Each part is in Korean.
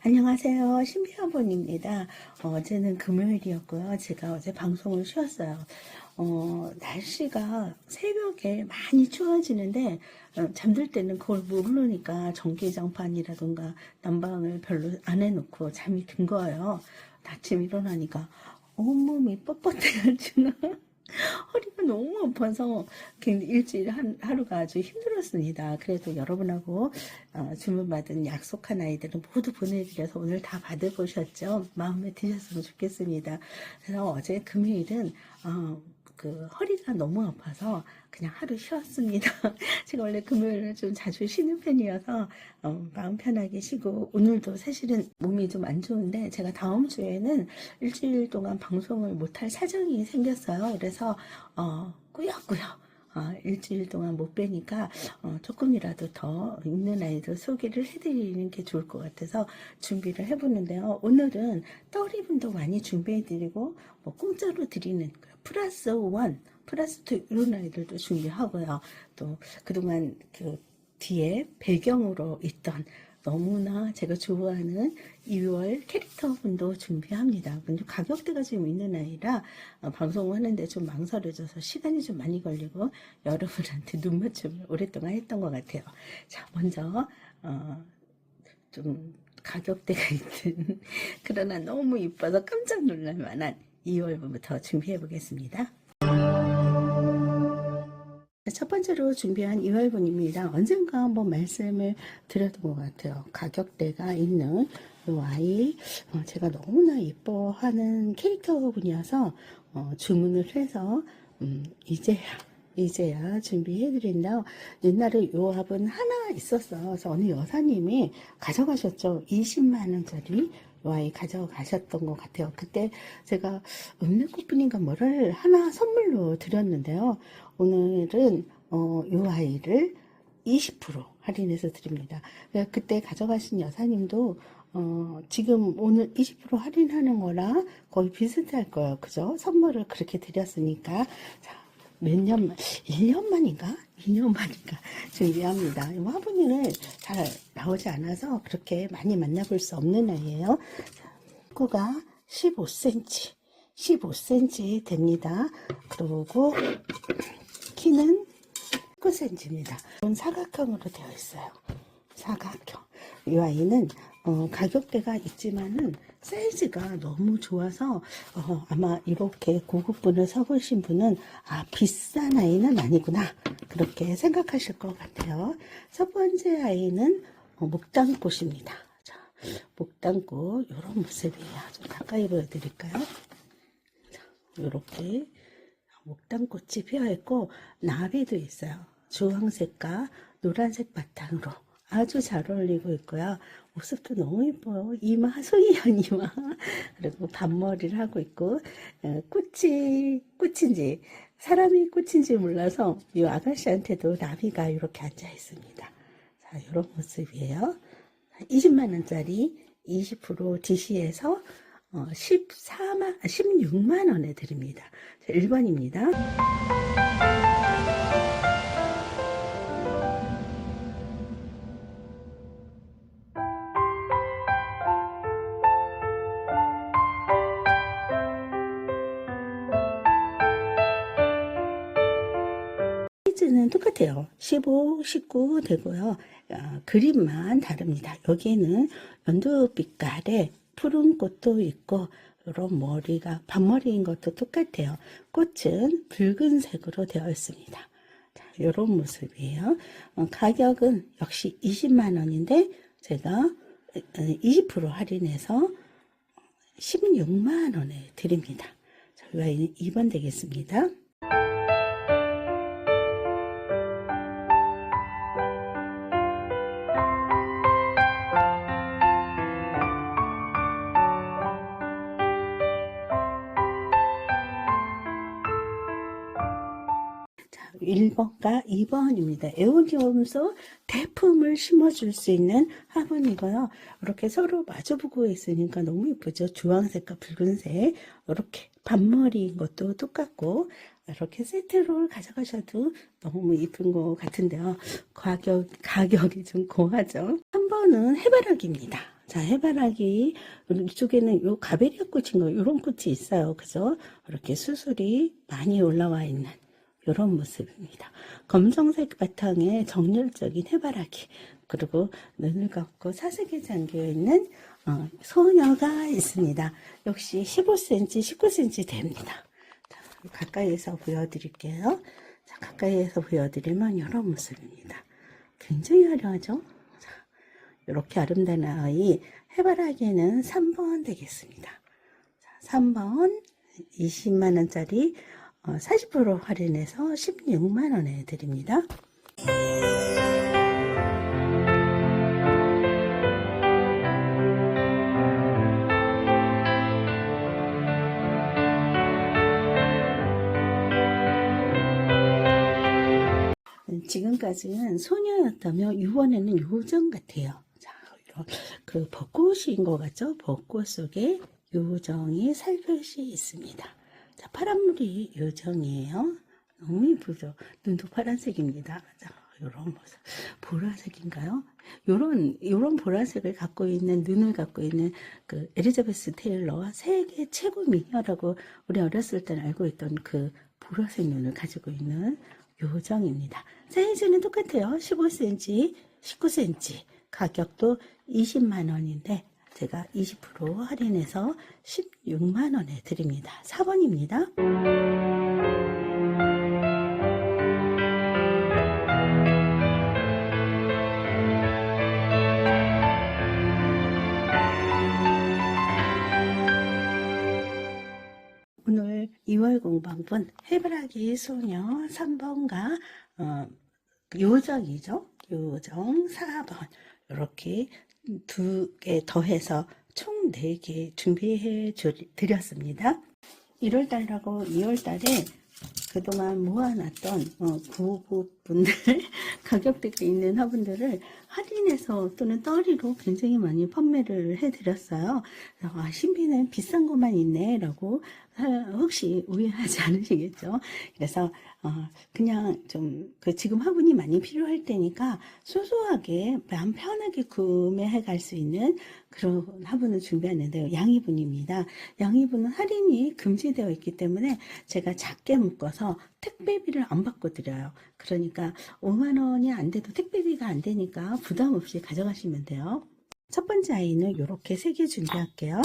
안녕하세요. 신비아버입니다. 어제는 금요일이었고요. 제가 어제 방송을 쉬었어요. 어, 날씨가 새벽에 많이 추워지는데 어, 잠들 때는 그걸 모르니까 전기장판이라든가 난방을 별로 안 해놓고 잠이 든 거예요. 아침 일어나니까 온몸이 뻣뻣해가지고 허리가 너무 아파서 일주일 한, 하루가 아주 힘들었습니다. 그래도 여러분하고 어, 주문받은 약속한 아이들은 모두 보내드려서 오늘 다 받아보셨죠? 마음에 드셨으면 좋겠습니다. 그래서 어제 금요일은 어, 그 허리가 너무 아파서 그냥 하루 쉬었습니다. 제가 원래 금요일은 좀 자주 쉬는 편이어서 어, 마음 편하게 쉬고 오늘도 사실은 몸이 좀 안 좋은데 제가 다음 주에는 일주일 동안 방송을 못할 사정이 생겼어요. 그래서 어, 꾸역꾸역 어, 일주일 동안 못 뵈니까 어, 조금이라도 더 있는 아이들 소개를 해드리는 게 좋을 것 같아서 준비를 해보는데요. 오늘은 떠리분도 많이 준비해드리고 뭐 공짜로 드리는 그 플러스 원, 플러스 투 이런 아이들도 준비하고요. 또 그동안 그 뒤에 배경으로 있던 너무나 제가 좋아하는 2월 캐릭터분도 준비합니다. 근데 가격대가 좀 있는 아이라 어, 방송을 하는데 좀 망설여져서 시간이 좀 많이 걸리고 여러분한테 눈 맞춤을 오랫동안 했던 것 같아요. 자, 먼저 어, 좀 가격대가 있는 그러나 너무 이뻐서 깜짝 놀랄 만한 2월부터 준비해 보겠습니다. 첫 번째로 준비한 2월분입니다. 언젠가 한번 말씀을 드렸던 것 같아요. 가격대가 있는 이 아이, 어, 제가 너무나 이뻐하는 캐릭터분이어서 어, 주문을 해서 음, 이제야 이제야 준비해드린다. 옛날에 요 합은 하나 있었어. 그래서 어느 여사님이 가져가셨죠. 20만원짜리 요 아이 가져가셨던 것 같아요. 그때 제가 읍내꽃분인가 뭐를 하나 선물로 드렸는데요. 오늘은 어, 요 아이를 20% 할인해서 드립니다. 그때 가져가신 여사님도 어, 지금 오늘 20% 할인하는 거랑 거의 비슷할 거예요. 그죠? 선물을 그렇게 드렸으니까. 자, 몇 년만, 1년 만인가? 2년 만인가? 준비합니다. 이 화분을 잘 나오지 않아서 그렇게 많이 만나볼 수 없는 아이예요. 자, 코가 15cm, 15cm 됩니다. 그리고 키는 19cm입니다. 사각형으로 되어 있어요. 사각형. 이 아이는 어, 가격대가 있지만은 사이즈가 너무 좋아서 어, 아마 이렇게 고급분을 사보신 분은 아 비싼 아이는 아니구나 그렇게 생각하실 것 같아요. 첫 번째 아이는 어, 목단꽃입니다. 자, 목단꽃 이런 모습이에요. 좀 가까이 보여드릴까요? 이렇게 목단꽃이 피어 있고 나비도 있어요. 주황색과 노란색 바탕으로 아주 잘 어울리고 있고요. 모습도 너무 예뻐요. 이마, 소이한 이마. 그리고 반머리를 하고 있고, 어, 꽃이, 꽃인지, 사람이 꽃인지 몰라서 이 아가씨한테도 나비가 이렇게 앉아 있습니다. 자, 이런 모습이에요. 20만원짜리 20% DC에서 어, 14만, 16만원에 드립니다. 자, 1번입니다. 똑같아요. 15, 19 되고요. 어, 그림만 다릅니다. 여기는 연두빛깔에 푸른 꽃도 있고 이런 머리가 반머리인 것도 똑같아요. 꽃은 붉은색으로 되어 있습니다. 자, 이런 모습이에요. 어, 가격은 역시 20만 원인데 제가 20% 할인해서 16만 원에 드립니다. 자, 이 아이는 2번 되겠습니다. 1번과 2번입니다. 에오디엄소 대품을 심어줄 수 있는 화분이고요. 이렇게 서로 마주보고 있으니까 너무 예쁘죠. 주황색과 붉은색 이렇게 반머리인 것도 똑같고 이렇게 세트로 가져가셔도 너무 이쁜 것 같은데요. 가격, 가격이 좀 고하죠. 3번은 해바라기입니다. 자, 해바라기 이쪽에는 요 가베리아 꽃인 거 이런 꽃이 있어요. 그죠? 이렇게 수술이 많이 올라와 있는 이런 모습입니다. 검정색 바탕에 정열적인 해바라기 그리고 눈을 감고 사색에 잠겨 있는 어, 소녀가 있습니다. 역시 15cm, 19cm 됩니다. 자, 가까이에서 보여드릴게요. 자, 가까이에서 보여드리면 이런 모습입니다. 굉장히 화려하죠? 자, 이렇게 아름다운 아이 해바라기에는 3번 되겠습니다. 자, 3번 20만원짜리 40% 할인해서 16만원에 드립니다. 지금까지는 소녀였다면 이번에는 요정 같아요. 자, 그 벚꽃인 것 같죠? 벚꽃 속에 요정이 살펴시 있습니다. 자, 파란물이 요정이에요. 너무 이쁘죠? 눈도 파란색입니다. 자, 요런 모습. 보라색인가요? 요런, 요런 보라색을 갖고 있는, 눈을 갖고 있는 그 에리자베스 테일러와 세계 최고 미녀라고 우리 어렸을 때 알고 있던 그 보라색 눈을 가지고 있는 요정입니다. 사이즈는 똑같아요. 15cm, 19cm. 가격도 20만원인데, 제가 20% 할인해서 16만원에 드립니다. 4번입니다. 오늘 2월 공방분 해바라기 소녀 3번과 어, 요정이죠. 요정 4번 이렇게 두 개 더해서 총 4개 준비해 주- 드렸습니다. 1월달하고 2월달에 그동안 모아놨던 어, 부 부분들 가격대가 있는 화분들을 할인해서 또는 떨이로 굉장히 많이 판매를 해드렸어요. 아, 신비는 비싼 것만 있네 라고 아, 혹시 오해하지 않으시겠죠? 그래서 어, 그냥 좀 그 지금 화분이 많이 필요할 때니까 소소하게 마음 편하게 구매해 갈 수 있는 그런 화분을 준비하는데요. 양이분입니다. 양이분은 할인이 금지되어 있기 때문에 제가 작게 묶어서 택배비를 안 받고 드려요. 그러니까 5만 원이 안 돼도 택배비가 안 되니까 부담 없이 가져가시면 돼요. 첫 번째 아이는 이렇게 세 개 준비할게요.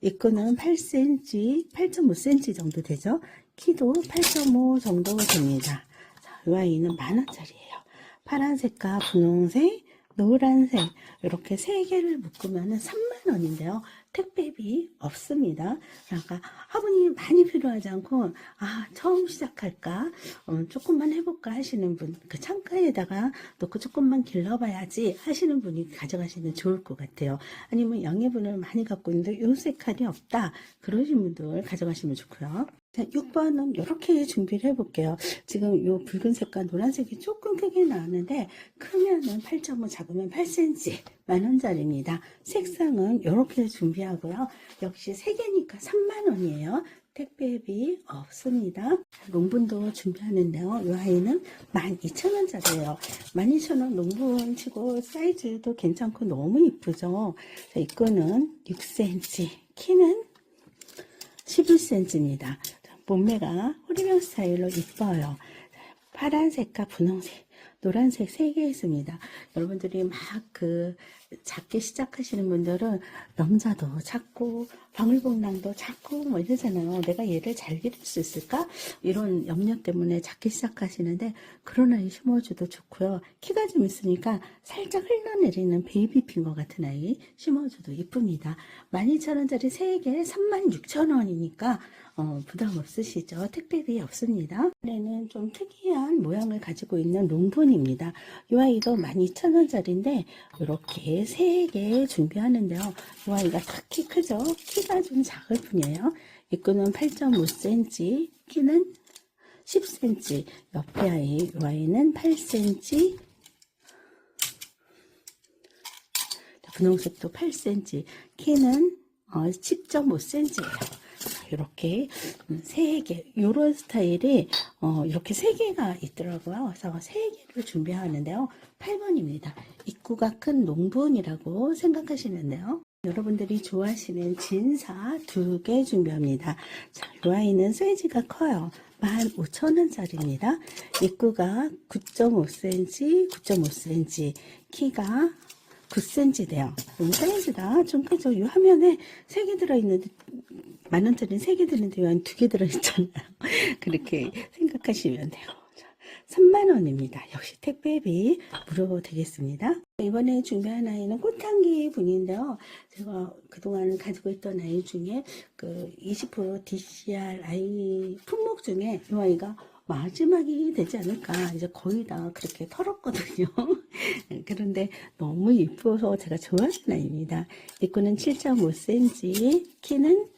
입구는 8cm, 8.5cm 정도 되죠. 키도 8.5 정도 됩니다. 자, 이 아이는 만원짜리예요. 파란색과 분홍색, 노란색 이렇게 세 개를 묶으면 3만 원인데요. 택배비 없습니다. 그러니까 화분이 많이 필요하지 않고 아 처음 시작할까 어, 조금만 해볼까 하시는 분 그 창가에다가 놓고 조금만 길러봐야지 하시는 분이 가져가시면 좋을 것 같아요. 아니면 양해분을 많이 갖고 있는데 요 색깔이 없다 그러신 분들 가져가시면 좋고요. 자, 6번은 이렇게 준비를 해볼게요. 지금 요 붉은색과 노란색이 조금 크게 나왔는데 크면은 8.5 작으면 8cm 만원짜리입니다. 색상은 이렇게 준비하고요. 역시 3개니까 3만원이에요. 택배비 없습니다. 롱분도 준비하는데요. 이 아이는 12,000원짜리예요. 12,000원 롱분 치고 사이즈도 괜찮고 너무 이쁘죠. 자, 이거는 6cm, 키는 11cm입니다. 몸매가 호리병 스타일로 이뻐요. 파란색과 분홍색, 노란색 세 개 있습니다. 여러분들이 막 그 작게 시작하시는 분들은 염자도 작고 방울복랑도 작고 뭐 이러잖아요. 내가 얘를 잘 기를 수 있을까? 이런 염려 때문에 작게 시작하시는데 그런 아이 심어줘도 좋고요. 키가 좀 있으니까 살짝 흘러내리는 베이비핀 것 같은 아이 심어줘도 이쁩니다. 12,000원짜리 3개 36,000원이니까 어, 부담 없으시죠? 택배비 없습니다. 올해는 좀 특이한 모양을 가지고 있는 롱본입니다. 이 아이도 12,000원짜리인데 이렇게 3개 준비하는데요. 이 아이가 특히 크죠? 키가 좀 작을 뿐이에요. 입구는 8.5cm, 키는 10cm, 옆에 아이, 이 아이는 8cm, 분홍색도 8cm, 키는 어, 10.5cm예요. 이렇게 음, 세 개, 요런 스타일이 어, 이렇게 세 개가 있더라고요. 그래서 세 개를 준비하는데요. 8번입니다. 입구가 큰 농분이라고 생각하시는데요. 여러분들이 좋아하시는 진사 두 개 준비합니다. 자, 이 아이는 사이즈가 커요. 15,000원짜리입니다. 입구가 9.5cm, 9.5cm, 키가 9cm 돼요. 이 사이즈가 좀 크죠. 이 화면에 세개 들어있는데, 만 원짜리는 세개 들었는데 왜두개 들어있잖아요. 그렇게 생각하시면 돼요. 자, 3만 원입니다. 역시 택배비 무료 되겠습니다. 이번에 준비한 아이는 꽃향기 분인데요. 제가 그동안 가지고 있던 아이 중에 그 20% DCR 아이 품목 중에 이 아이가 마지막이 되지 않을까. 이제 거의 다 그렇게 털었거든요. 그런데 너무 이뻐서 제가 좋아하는 아이입니다. 입구는 7.5cm, 키는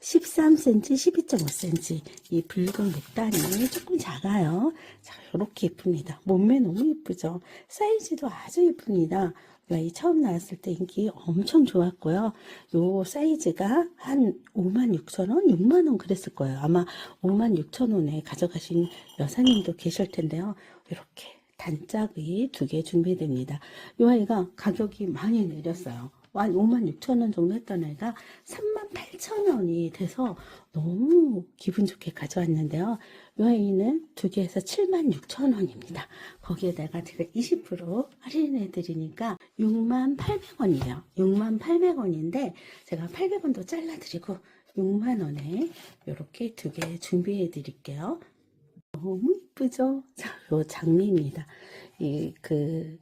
13cm, 12.5cm. 이 붉은 목단이 조금 작아요. 자, 이렇게 예쁩니다. 몸매 너무 예쁘죠? 사이즈도 아주 예쁩니다. 이 처음 나왔을 때 인기 엄청 좋았고요. 요 사이즈가 한 56,000원, 6만원 그랬을 거예요. 아마 56,000원에 가져가신 여사님도 계실 텐데요. 이렇게 단짝이 두 개 준비됩니다. 이 아이가 가격이 많이 내렸어요. 한 5만 6천 원 정도 했던 애가 3만 8천 원이 돼서 너무 기분 좋게 가져왔는데요. 이 아이는 두 개에서 7만 6천 원입니다. 거기에다가 제가 20% 할인해 드리니까 6만 800 원이에요. 6만 800 원인데 제가 800원도 잘라 드리고 6만 원에 이렇게 두 개 준비해 드릴게요. 너무 이쁘죠? 자, 요 장미입니다. 이, 그,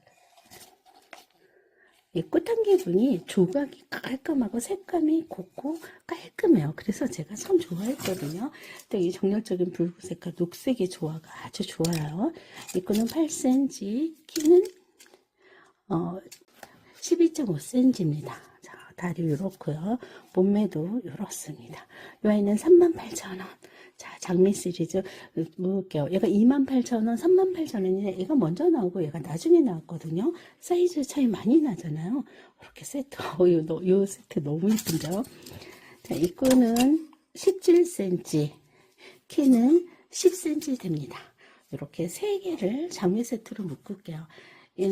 이 꽃향기 분이 조각이 깔끔하고 색감이 곱고 깔끔해요. 그래서 제가 참 좋아했거든요. 근데 이 정열적인 붉은색과 녹색의 조화가 아주 좋아요. 이거는 8cm, 키는 어, 12.5cm입니다. 자, 다리 이렇고요. 몸매도 이렇습니다. 이 아이는 38,000원. 자, 장미 시리즈 볼게요. 얘가 28,000원, 38,000원인데 얘가 먼저 나오고 얘가 나중에 나왔거든요. 사이즈 차이 많이 나잖아요. 이렇게 세트, 어, 요, 너- 요 세트 너무 예쁜죠? 자, 이 끈은 17cm, 키는 10cm 됩니다. 이렇게 세 개를 장미 세트로 묶을게요. 예,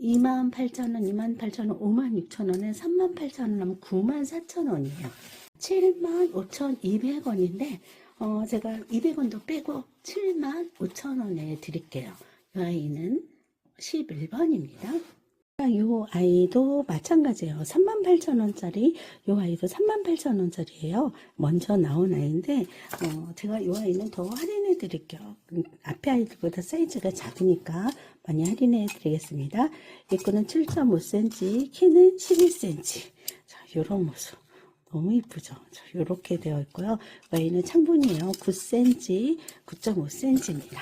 28,000원, 28,000원, 56,000원에 38,000원 하면 94,000원이에요. 75,200원인데 어, 제가 200원도 빼고 75,000원에 드릴게요. 이 아이는 11번입니다. 이 아이도 마찬가지예요. 38,000원짜리, 이 아이도 38,000원짜리예요. 먼저 나온 아이인데, 어, 제가 이 아이는 더 할인해 드릴게요. 음, 앞에 아이들보다 사이즈가 작으니까 많이 할인해 드리겠습니다. 입구는 7.5cm, 키는 11cm. 자, 요런 모습. 너무 이쁘죠? 자, 요렇게 되어 있고요. 와이는 창분이에요. 9cm, 9.5cm입니다.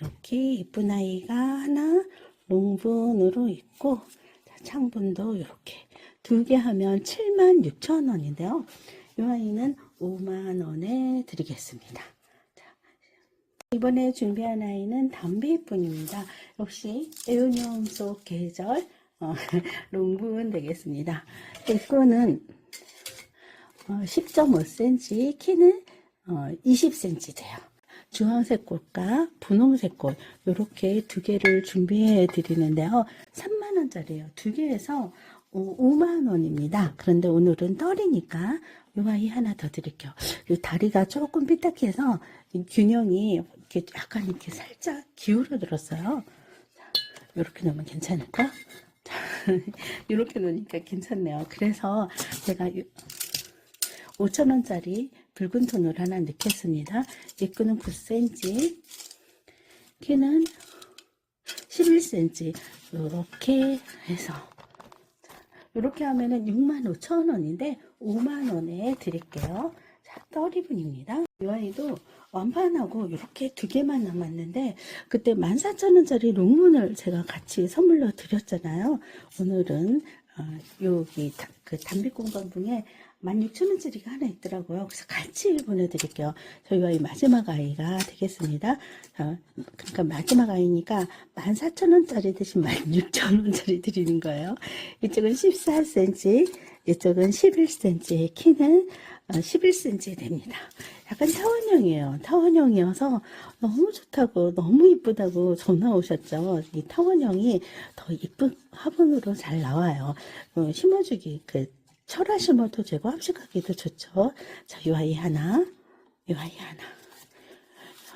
이렇게 이쁜 아이가 하나 롱분으로 있고 자, 창분도 이렇게 두 개 하면 7만 6천 원인데요. 이 아이는 5만 원에 드리겠습니다. 자, 이번에 준비한 아이는 담배뿐입니다. 역시 에어니움 속 계절 어, 롱분 되겠습니다. 이거는 어, 10.5cm, 키는 어, 20cm 돼요. 주황색 꽃과 분홍색 꽃 이렇게 두 개를 준비해 드리는데요. 3만 원짜리예요. 두 개에서 어, 5만 원입니다. 그런데 오늘은 떨이니까 요 아이 하나 더 드릴게요. 이 다리가 조금 삐딱해서 이 균형이 이렇게 약간 이렇게 살짝 기울어 들었어요. 자, 이렇게 놓으면 괜찮을까? 자, 이렇게 놓으니까 괜찮네요. 그래서 제가 5천원짜리 붉은 톤을 하나 넣겠습니다. 입구는 9cm, 키는 11cm. 이렇게 해서 이렇게 하면은 65,000원인데 5만원에 드릴게요. 자, 떨이분입니다. 이 아이도 완판하고 이렇게 두 개만 남았는데 그때 14,000원짜리 롱문을 제가 같이 선물로 드렸잖아요. 오늘은 어, 여기 다- 그 담비공방분에 16,000원짜리가 하나 있더라고요. 그래서 같이 보내드릴게요. 저희 아이 마지막 아이가 되겠습니다. 어, 그러니까 마지막 아이니까 14,000원짜리 대신 16,000원짜리 드리는 거예요. 이쪽은 14cm, 이쪽은 11cm, 키는 11cm 됩니다. 약간 타원형이에요. 타원형이어서 너무 좋다고, 너무 이쁘다고 전화 오셨죠. 이 타원형이 더 이쁜 화분으로 잘 나와요. 어, 심어주기, 그, 철화 심어도 되고 합식하기도 좋죠. 자, 이 아이 하나, 이 아이 하나.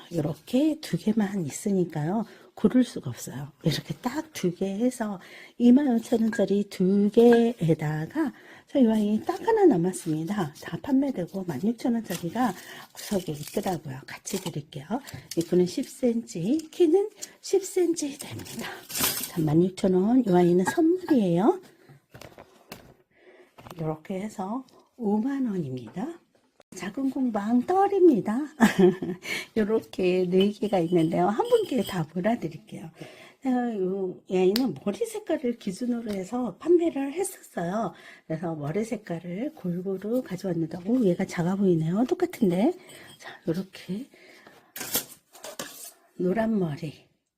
이렇게 두 개만 있으니까요. 고를 수가 없어요. 이렇게 딱 두 개 해서 25,000원짜리 두 개에다가 저희 와인 딱 하나 남았습니다. 다 판매되고 16,000원짜리가 구석에 있더라고요. 같이 드릴게요. 이거는 10cm, 키는 10cm 됩니다. 자, 16,000원. 이 와인은 선물이에요. 이렇게 해서 5만원입니다. 작은 공방 떨입니다. 이렇게 네 개가 있는데요. 한 분께 다 몰아드릴게요. 이 아이는 머리 색깔을 기준으로 해서 판매를 했었어요. 그래서 머리 색깔을 골고루 가져왔는데, 오, 얘가 작아 보이네요. 똑같은데. 자, 이렇게 노란 머리,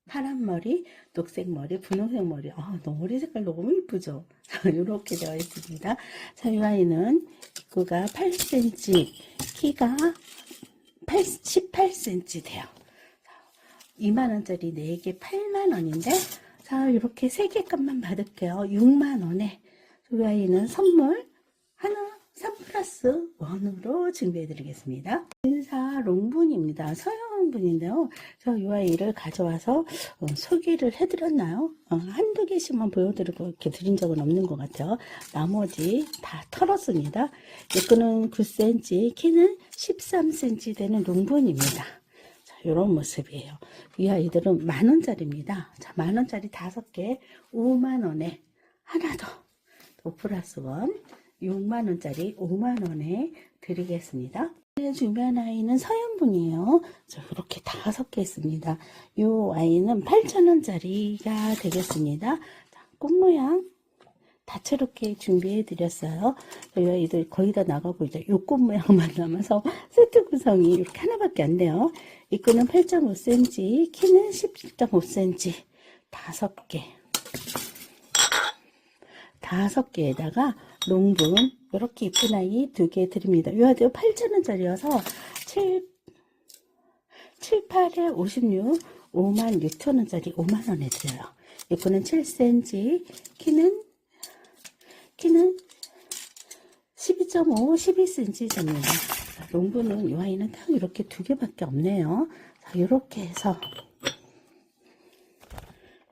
파란 머리, 녹색 머리, 분홍색 머리. 아, 머리 색깔 너무 이쁘죠? 이렇게 되어 있습니다. 자, 이 아이는 입구가 8cm, 키가 8, 18cm 돼요. 2만원짜리 4개 8만원인데, 자, 이렇게 3개 값만 받을게요. 6만원에. 이 아이는 선물 하나 3 플러스 1으로 준비해 드리겠습니다. 인사 롱분입니다. 서 양분인데요. 저이 아이를 가져와서 어, 소개를 해드렸나요? 어, 한두 개씩만 보여드리고 이렇게 드린 적은 없는 것 같아요. 나머지 다 털었습니다. 이거는 9cm, 키는 13cm 되는 롱분입니다. 자, 이런 모습이에요. 이 아이들은 만원짜리입니다. 자, 만원짜리 다섯 개 5만원에 하나 더. 더 플러스 원. 6만원짜리 5만원에 드리겠습니다. 준비한 아이는 서양분이에요. 자, 이렇게 다섯 개 있습니다. 이 아이는 8,000원짜리가 되겠습니다. 자, 꽃 모양 다채롭게 준비해 드렸어요. 이 아이들 거의 다 나가고 이제 요 꽃 모양만 남아서 세트 구성이 이렇게 하나밖에 안 돼요. 이 끈은 8.5cm, 키는 17.5cm, 다섯 개. 다섯 개에다가 롱분 이렇게 이쁜 아이 두 개 드립니다. 이 아이도 8,000원짜리여서 7, 7, 8에 56, 5만 6천원짜리 5만원에 드려요. 이거는 7cm, 키는, 키는 12.5, 12cm 됩니다. 롱분은 이 아이는 딱 이렇게 두 개밖에 없네요. 자, 이렇게 해서,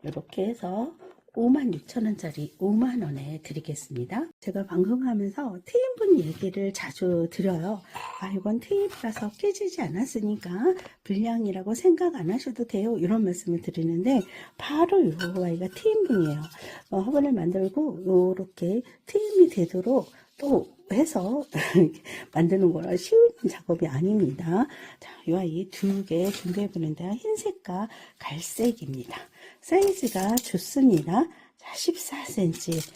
이렇게 해서 56,000원짜리 5만원에 드리겠습니다. 제가 방송 하면서 트임분 얘기를 자주 드려요. 아, 이건 트임이라서 깨지지 않았으니까 불량이라고 생각 안 하셔도 돼요. 이런 말씀을 드리는데 바로 이 아이가 트임분이에요. 어, 화분을 만들고 이렇게 트임이 되도록 또 해서 만드는 거라 쉬운 작업이 아닙니다. 자, 이 아이 두 개 준비해 보는데요. 흰색과 갈색입니다. 사이즈가 좋습니다. 자, 14cm.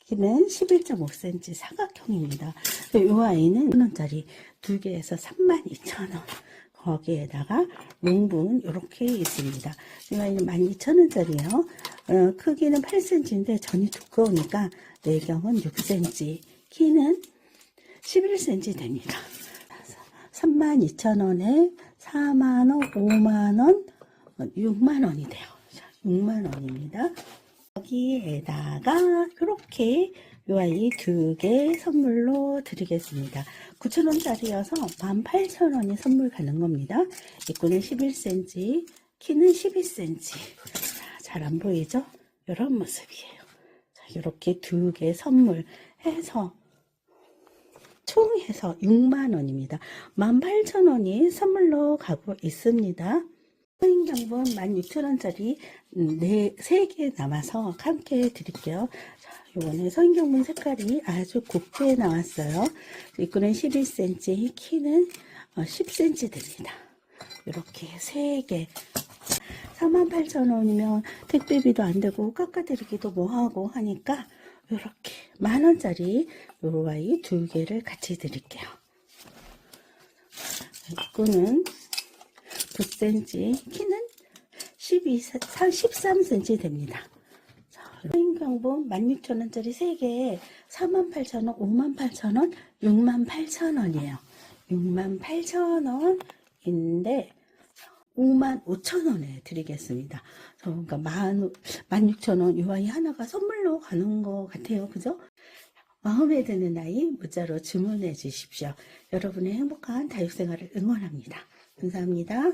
키는 11.5cm 사각형입니다. 이 아이는 1원짜리 두 개에서 32,000원. 거기에다가 롱분 이렇게 있습니다. 이 아이는 12,000원짜리예요. 어, 크기는 8cm인데 전이 두꺼우니까 내경은 6cm. 키는 11cm 됩니다. 32,000원에 4만원, 5만원, 6만원이 돼요. 6만원입니다. 여기에다가 이렇게 요 아이 두 개 선물로 드리겠습니다. 9,000원짜리여서 18,000원이 선물 가는 겁니다. 입구는 11cm, 키는 12cm. 잘 안 보이죠? 이런 모습이에요. 자, 이렇게 두 개 선물 해서 총 해서 6만원입니다. 18,000원이 선물로 가고 있습니다. 서인경분 16,000원짜리 네, 3개 남아서 함께 드릴게요. 자, 요거는 서인경분 색깔이 아주 곱게 나왔어요. 이거는 11cm, 키는 10cm 됩니다. 이렇게 3개. 48,000원이면 택배비도 안 되고 깎아드리기도 뭐하고 하니까 이렇게 만원짜리 요 아이 두 개를 같이 드릴게요. 이거는 9cm, 키는 12, 13cm 됩니다. 자, 서인경보 16,000원짜리 3개에 48,000원, 58,000원, 68,000원이에요. 68,000원인데 5만 5천 원에 드리겠습니다. 저 그러니까 만, 16,000원 요 아이 하나가 선물로 가는 것 같아요. 그죠? 마음에 드는 아이 문자로 주문해 주십시오. 여러분의 행복한 다육생활을 응원합니다. 감사합니다.